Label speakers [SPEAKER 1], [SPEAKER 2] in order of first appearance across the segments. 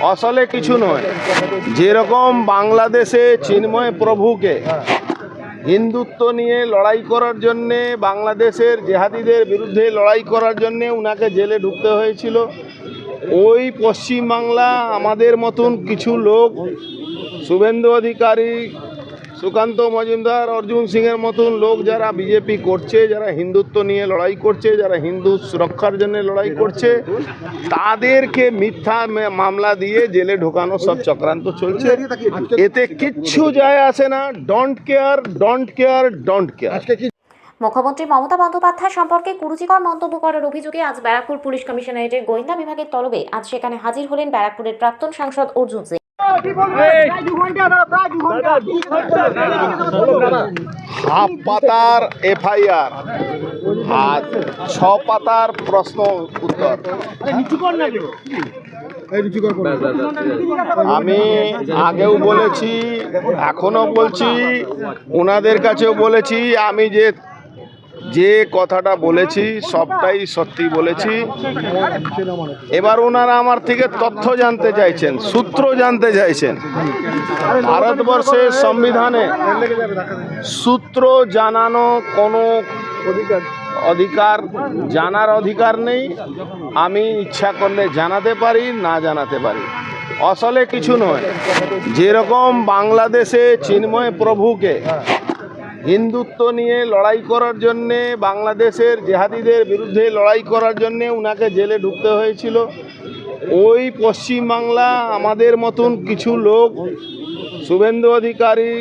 [SPEAKER 1] আসলে কিছু নয়। যেরকম বাংলাদেশে চিন্ময় প্রভুকে হিন্দুত্ব নিয়ে লড়াই করার জন্যে, বাংলাদেশের জেহাদিদের বিরুদ্ধে লড়াই করার জন্যে উনাকে জেলে ঢুকতে হয়েছিল, ওই পশ্চিমবাংলা আমাদের মতন কিছু লোক, শুভেন্দু অধিকারী সুকান্ত মজুমদার অর্জুন সিংয়ের মতন লোক যারা বিজেপি করছে যারা হিন্দুত্ব নিয়ে লড়াই করছে যারা হিন্দু সুরক্ষার জন্য লড়াই করছে তাদেরকে মিথ্যা মামলা দিয়ে জেলে ঢোকানো সব চক্রান্ত চলছে। এতে কিচ্ছু যায় আসে না। Don't care don't care don't care
[SPEAKER 2] মুখ্যমন্ত্রী মমতা বন্দ্যোপাধ্যায় সম্পর্কে কুরুচিকর মন্তব্য করার অভিযোগে আজ ব্যারাকপুর পুলিশ কমিশনারেটের গোয়েন্দা বিভাগের তলবে আজ সেখানে হাজির হলেন ব্যারাকপুরের প্রাক্তন সাংসদ অর্জুন সিং।
[SPEAKER 1] হাফ পাতার এফআইআর আর ছ পাতার প্রশ্ন উত্তর। আমি আগেও বলেছি এখনও বলছি ওনাদের কাছেও বলেছি, আমি যে যে কথাটা বলেছি, সবটাই সত্যি বলেছি। এবার ওনারা আমার থেকে তথ্য জানতে চাইছেন, সূত্র জানতে চাইছেন। ভারতবর্ষের সংবিধানে সূত্র জানানো কোনো অধিকার, জানার অধিকার নেই। আমি ইচ্ছা করলে জানাতে পারি, না জানাতে পারি। আসলে কিছু নয়। যেরকম বাংলাদেশে চিন্ময় প্রভুকে হিন্দুত্ব নিয়ে লড়াই করার জন্যে বাংলাদেশের জেহাদিদের বিরুদ্ধে লড়াই করার জন্যে উনাকে জেলে ঢুকতে হয়েছিল। ওই পশ্চিমবাংলা আমাদের মতন কিছু লোক, শুভেন্দু অধিকারী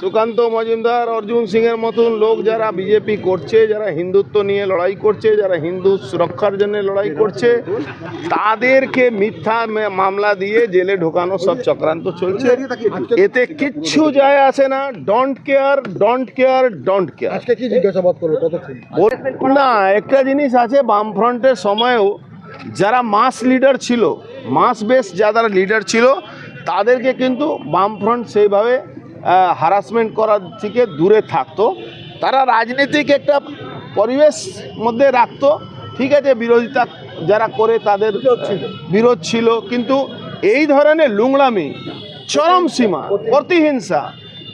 [SPEAKER 1] সুকান্ত মজুমদার অর্জুন সিংয়ের মতন লোক যারা বিজেপি করছে যারা হিন্দুত্ব নিয়ে লড়াই করছে যারা হিন্দু সুরক্ষার জন্য লড়াই করছে তাদেরকে মিথ্যা মামলা দিয়ে জেলে ঢোকানো সব চক্রান্ত চলছে। এতে কিচ্ছু যায় আসে না। Don't care don't care don't care
[SPEAKER 3] আজকে কি জিজ্ঞাসাবাদ করল?
[SPEAKER 1] না একটা জিনিস আছে বামফ্রন্টের সময়েও যারা মাস লিডার ছিল মাস বেস যারা লিডার ছিল তাদেরকে কিন্তু বামফ্রন্ট সেইভাবে হারাসমেন্ট করার থেকে দূরে থাকতো। তারা রাজনীতিক একটা পরিবেশ মধ্যে রাখতো। ঠিক আছে বিরোধিতা যারা করে তাদের বিরোধ ছিল। কিন্তু এই ধরনের লুংড়ামি চরম সীমা প্রতিহিংসা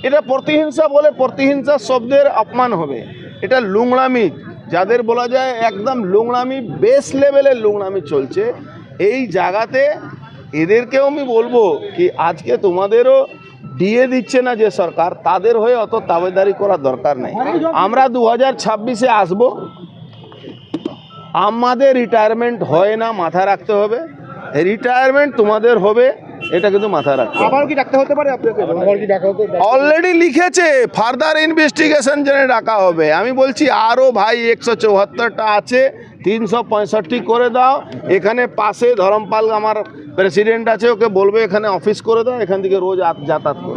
[SPEAKER 1] এটা প্রতিহিংসা বলে প্রতিহিংসা শব্দের অপমান হবে। এটা লুংড়ামি যাদের বলা যায় একদম লুংড়ামি বেস লেভেলের লুংড়ামি চলছে। এই জায়গাতে এদেরকেও আমি বলব কি আজকে তোমাদেরও দিয়ে দিচ্ছে না যে সরকার তাদের হয়ে অত তাবেদারি করার দরকার নেই। আমরা দু হাজার ছাব্বিশে আসব। আমাদের রিটায়ারমেন্ট হয় না মাথায় রাখতে হবে। রিটায়ারমেন্ট তোমাদের হবে এটা কিন্তু মাথায় রাখতে
[SPEAKER 3] আবার কি ডাকতে হতে পারে
[SPEAKER 1] অলরেডি লিখেছে ফার্দার ইনভেস্টিগেশন জন্য ডাকা হবে। আমি বলছি আরও ভাই একশো চৌহাত্তরটা আছে তিনশো পঁয়ষট্টি করে দাও। এখানে পাশে ধরমপাল আমার প্রেসিডেন্ট আছে, ওকে বলবে এখানে অফিস করে দাও, এখান থেকে রোজ যাতায়াত করো